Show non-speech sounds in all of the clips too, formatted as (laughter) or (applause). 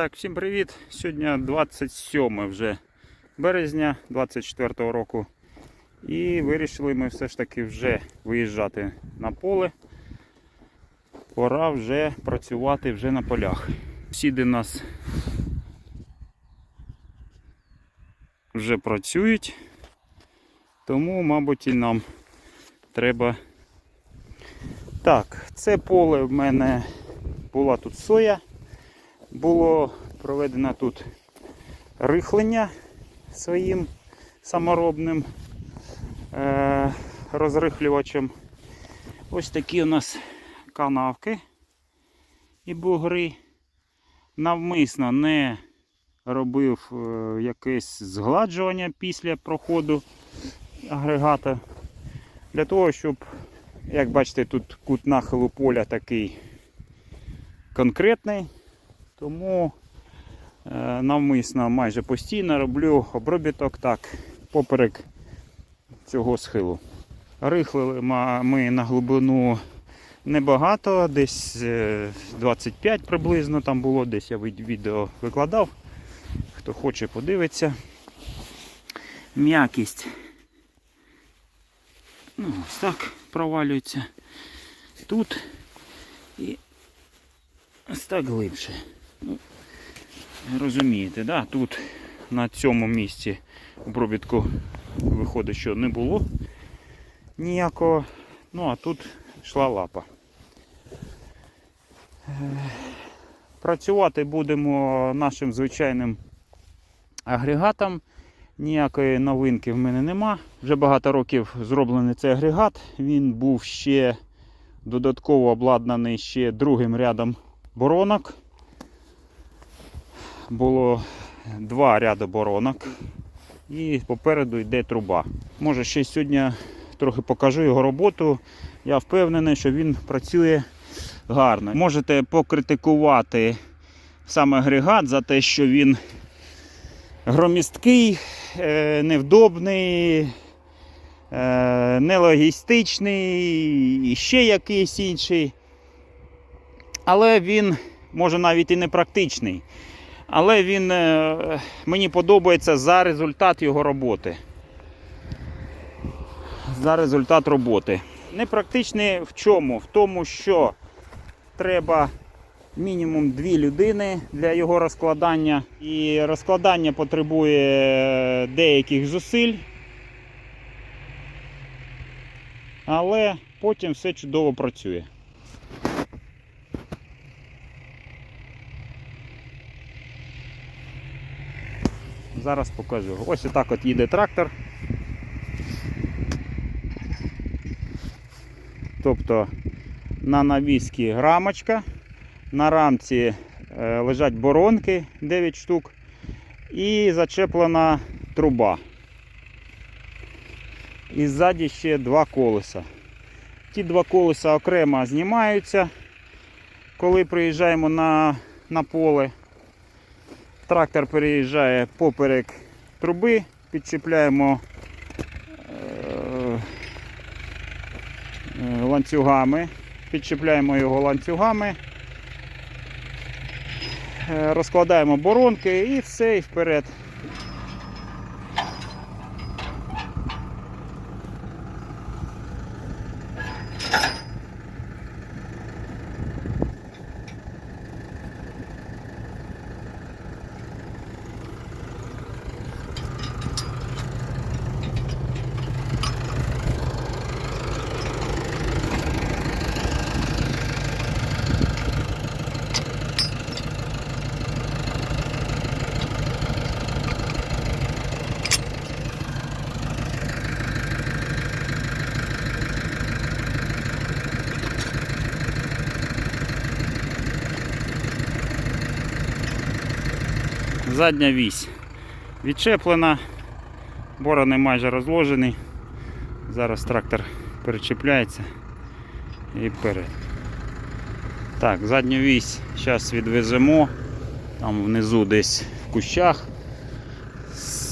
Так, всім привіт! Сьогодні 27 вже березня 24 року. І вирішили ми все ж таки вже виїжджати на поле. Пора вже працювати вже на полях. Сіди нас вже працюють, тому, мабуть, і нам треба. Так, це поле в мене була тут соя. Було проведено тут рихлення своїм саморобним е- розрихлювачем. Ось такі у нас канавки і бугри. Навмисно не робив е, якесь згладжування після проходу агрегата. Для того, щоб, як бачите, тут кут нахилу поля такий конкретний. Тому е, навмисно майже постійно роблю обробіток так поперек цього схилу. Рихлили ми на глибину небагато, десь е, 25 приблизно там було, десь я відео викладав. Хто хоче, подивиться. М'якість. Ну, ось так провалюється тут і ось так глибше. Ну, розумієте, да? тут на цьому місці обробітку виходить, що не було ніякого. Ну а тут йшла лапа. Е, Працювати будемо нашим звичайним агрегатом. Ніякої новинки в мене нема. Вже багато років зроблений цей агрегат. Він був ще додатково обладнаний ще другим рядом боронок. Було два ряди боронок. І попереду йде труба. Може ще сьогодні трохи покажу його роботу. Я впевнений, що він працює гарно. Можете покритикувати саме агрегат за те, що він громісткий, е, невдобний, е, нелогістичний і ще якийсь інший. Але він може навіть і не практичний. Але він е, мені подобається за результат його роботи. За результат роботи. Непрактичний в чому? В тому, що треба мінімум дві людини для його розкладання. І розкладання потребує деяких зусиль. Але потім все чудово працює. Зараз покажу. Ось отак от їде трактор. Тобто на навісці рамочка, на рамці е, лежать боронки 9 штук і зачеплена труба. І ззаді ще два колеса. Ті два колеса окремо знімаються, коли приїжджаємо на, на поле. Трактор переїжджає поперек труби, підчіпляємо е, е, ланцюгами, підчіпляємо його ланцюгами, е, розкладаємо боронки і все, і вперед. Задня вісь відчеплена, борони майже розложені. Зараз трактор перечіпляється і вперед. Так, задню вісь зараз відвеземо, там внизу десь в кущах.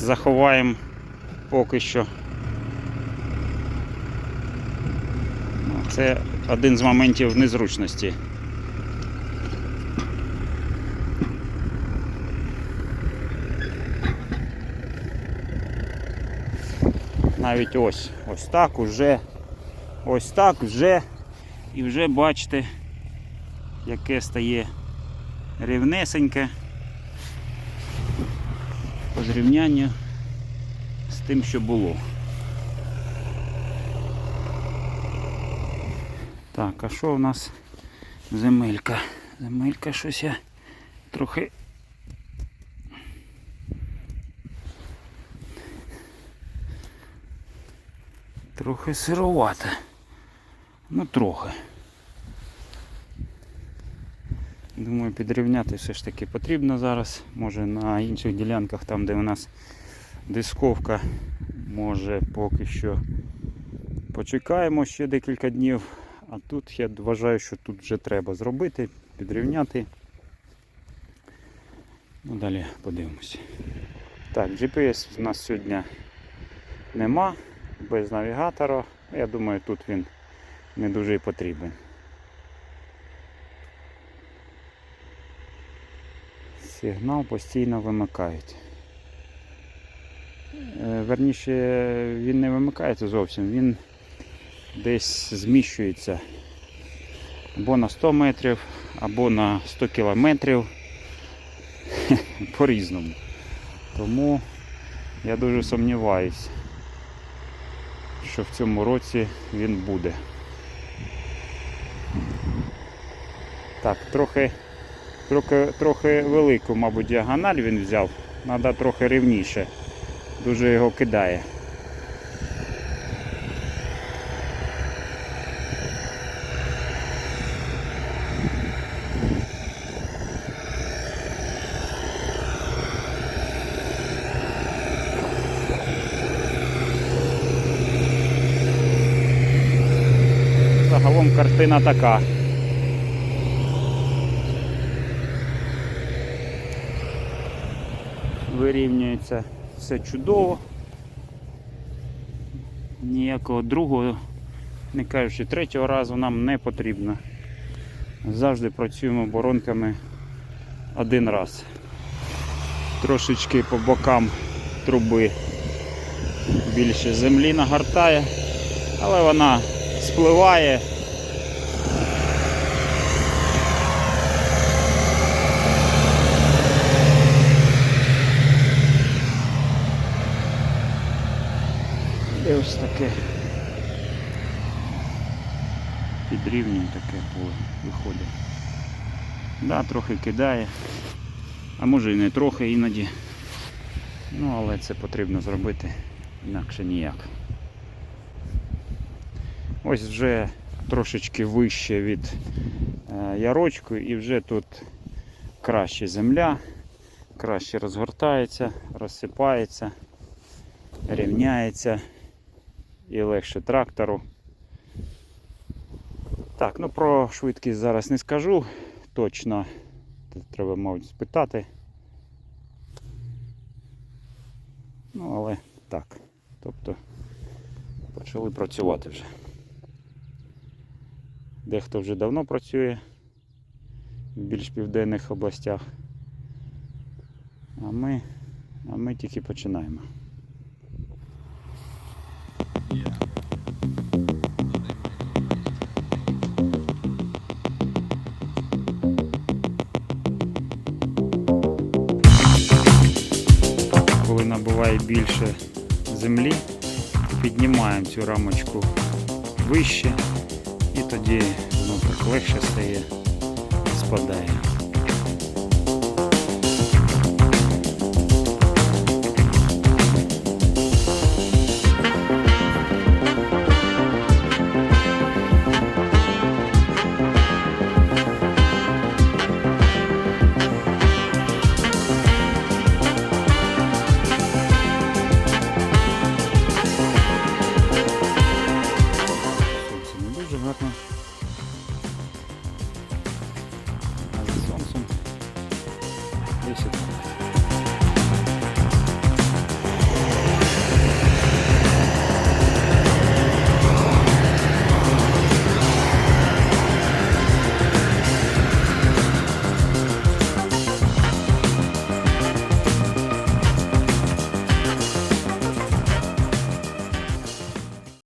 Заховаємо поки що. Це один з моментів незручності. Навіть ось, ось так уже, ось так вже, і вже бачите, яке стає рівнесеньке по зрівнянню з тим, що було. Так, а що у нас земелька? Земелька щось я трохи. Трохи сировата. Ну трохи. Думаю, підрівняти все ж таки потрібно зараз. Може на інших ділянках, там де у нас дисковка, може поки що почекаємо ще декілька днів. А тут я вважаю, що тут вже треба зробити, підрівняти. Ну, далі подивимося. Так, GPS у нас сьогодні нема, без навігатора. Я думаю, тут він не дуже і потрібен. Сигнал постійно вимикають. Е, Верніше, він не вимикається зовсім, він десь зміщується або на 100 метрів, або на 100 кілометрів (laughs) по-різному. Тому я дуже сумніваюсь, що в цьому році він буде. Так, трохи, трохи, трохи велику, мабуть, діагональ він взяв. Треба трохи рівніше. Дуже його кидає. Картина така. Вирівнюється все чудово. Ніякого другого, не кажучи, третього разу нам не потрібно. Завжди працюємо боронками один раз. Трошечки по бокам труби більше землі нагортає, але вона спливає. І ось таке підрівнює таке поле виходить. Да, трохи кидає, а може і не трохи іноді. Ну, але це потрібно зробити інакше ніяк. Ось вже трошечки вище від е, ярочку і вже тут краще земля, краще розгортається, розсипається, рівняється і легше трактору. Так, ну про швидкість зараз не скажу точно. Тут треба, мабуть, спитати. Ну, але так. Тобто почали працювати вже. Дехто вже давно працює в більш південних областях. А ми, а ми тільки починаємо. Коли більше землі, піднімаємо цю рамочку вище і тоді воно так легше стає, спадає.